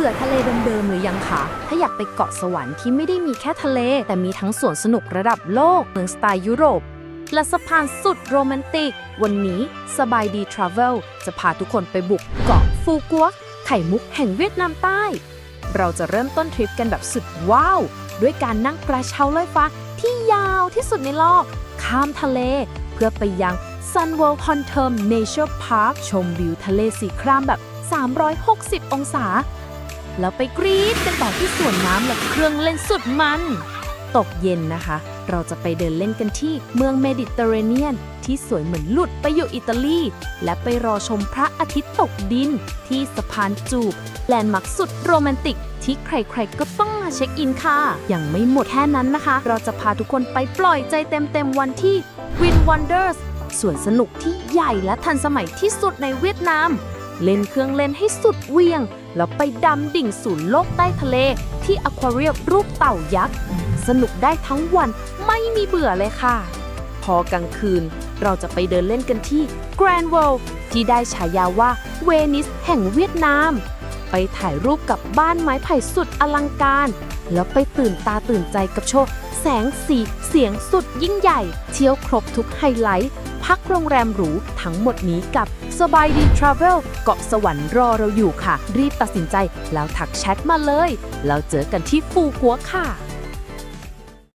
บื่อทะเลเดิมๆหรือยังคะ ถ้าอยากไปเกาะสวรรค์ที่ไม่ได้มีแค่ทะเล แต่มีทั้งสวนสนุกระดับโลก เมืองสไตล์ยุโรป และสะพานสุดโรแมนติก วันนี้สบายดีทราเวลจะพาทุกคนไปบุกเกาะฟูกัวไข่มุกแห่งเวียดนามใต้ เราจะเริ่มต้นทริปกันแบบสุดว้าว ด้วยการนั่งกระเช้าลอยฟ้าที่ยาวที่สุดในโลก ข้ามทะเล เพื่อไปยัง Sun World h o n t e r m Nature Park ชมวิวทะเลสีครามแบบ 360 องศา แล้วไปกรี๊ดกันต่อที่สวนน้ำและเครื่องเล่นสุดมัน ตกเย็นนะคะ เราจะไปเดินเล่นกันที่เมืองเมดิเตอร์เรเนียน ที่สวยเหมือนหลุดไปอยู่อิตาลี และไปรอชมพระอาทิตย์ตกดิน ที่สะพานจูบแลนด์มาร์คสุดโรแมนติก ที่ใครๆก็ต้องมาเช็คอินค่ะ ยังไม่หมดแค่นั้นนะคะ เราจะพาทุกคนไปปล่อยใจเต็มๆวันที่ Win Wonders สวนสนุกที่ใหญ่และทันสมัยที่สุดในเวียดนาม เล่นเครื่องเล่นให้สุดเวียง แล้วไปดำดิ่งสู่โลกใต้ทะเล ที่อควาเรียมรูปเต่ายักษ์ สนุกได้ทั้งวันไม่มีเบื่อเลยค่ะ พอกลางคืนเราจะไปเดินเล่นกันที่ Grand World ที่ได้ฉายาว่าเวนิสแห่งเวียดนาม ไปถ่ายรูปกับบ้านไม้ไผ่สุดอลังการ แล้วไปตื่นตาตื่นใจกับโชว์แสงสีเสียงสุดยิ่งใหญ่ เที่ยวครบทุกไฮไลท์ พักโรงแรมหรูทั้งหมดนี้กับสบายดีทราเวลเกาะสวรรค์รอเราอยู่ค่ะ รีบตัดสินใจแล้วทักแชทมาเลย แล้วเจอกันที่ฟูกัวค่ะ